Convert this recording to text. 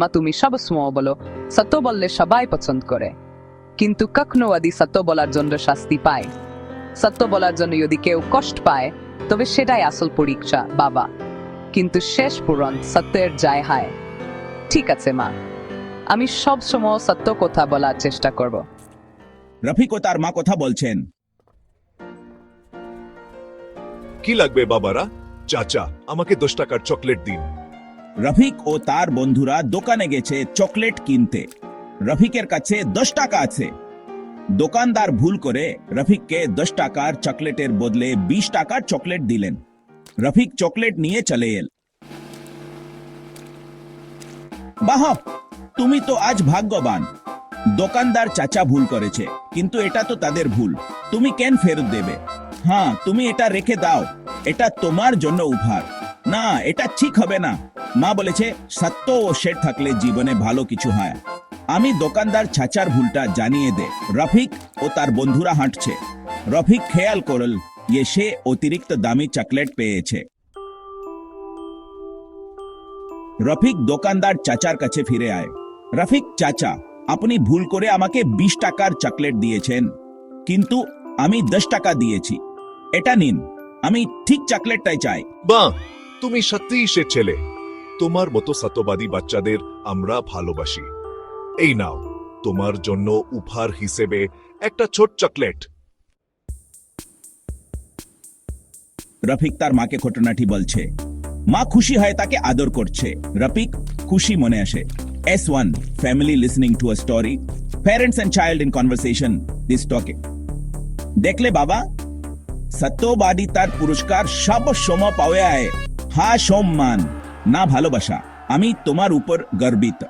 মা তুমি সবসময় বলো। সত্য বললে সবাই পছন্দ করে। কিন্তু কখনো আদি সত্য বলার জন্য শাস্তি পায়। সত্য বলার জন্য যদি কেউ কষ্ট পায় তবে সেটাই আসল পরীক্ষা বাবা। কিন্তু শেষ পূরণ সত্যের যায় হায়। ঠিক আছে মা। আমি সব সময় সত্য কথা বলার চেষ্টা করব। রফিক ও তার মা কথা বলছেন। কি লাগবে বাবারা? চাচা আমাকে দশ টাকার চকলেট দিন। রফিক ও তার বন্ধুরা দোকানে গেছে চকলেট কিনতে। রফিকের কাছে দশ টাকা আছে। দোকানদার ভুল করে রফিককে দশ টাকার চকলেটের বদলে বিশ টাকার চকলেট দিলেন। রফিক চকলেট নিয়ে চলে এল। বাহ, তুমি তো আজ ভাগ্যবান। দোকানদার চাচা ভুল করেছে, কিন্তু এটা তো তাদের ভুল। তুমি কেন ফেরত দেবে? হ্যাঁ তুমি এটা রেখে দাও। এটা তোমার জন্য উপহার। না, এটা ঠিক হবে না। মা বলেছে, সত্য ও শের থাকলে জীবনে ভালো কিছু হয়। আমি দোকানদার চাচার ভুলটা জানিয়ে দে। রফিক ও তার বন্ধুরা হাঁটছে। রফিক খেয়াল করল যে সে অতিরিক্ত দামি চকলেট পেয়েছে। রফিক দোকানদার চাচার কাছে ফিরে আয়। রফিক, চাচা, আপনি ভুল করে আমাকে বিশ টাকার চকলেট দিয়েছেন। কিন্তু আমি দশ টাকা দিয়েছি। এটা নিন। আমি ঠিক চকলেটটাই চাই। বা তুমি সত্যিই সে ছেলে। তোমার মতো সত্যবাদী বাচ্চাদের আমরা ভালোবাসি। এই নাও, তোমার জন্য উপহার হিসেবে একটা ছোট চকলেট। রফিক তার মাকে ঘটনাটি বলছে। মা খুশি হয়, তাকে আদর করছে। রফিক খুশি মনে আসে। As one family listening to a story parents and child in conversation this talking দেখলে বাবা, সত্যবাদী তার পুরস্কার সব সময় পাওয়া হা সম্মান না ভালোবাসা। আমি তোমার উপর গর্বিত।